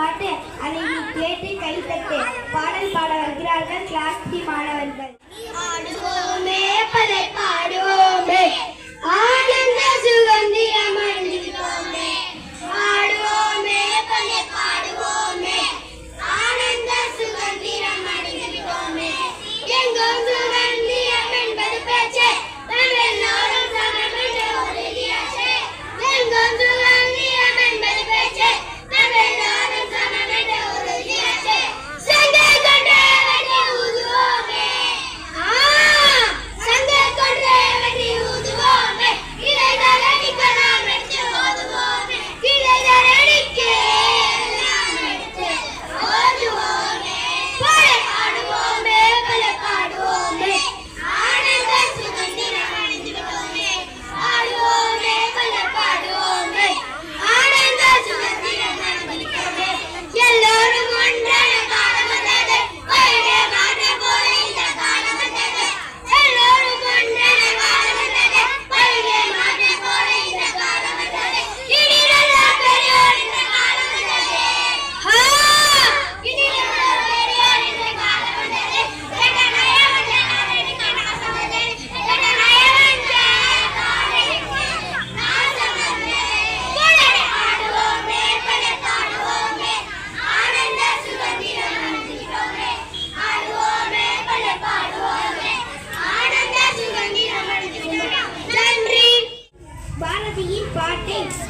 பாட்டு அதை நீ கேட்டு கைத்தட்டு பாடல் பாட வருகிறார்கள் கிளாஸ் மாணவர்கள்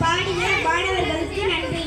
பாடிய மாணவர்களுக்கு நன்றி.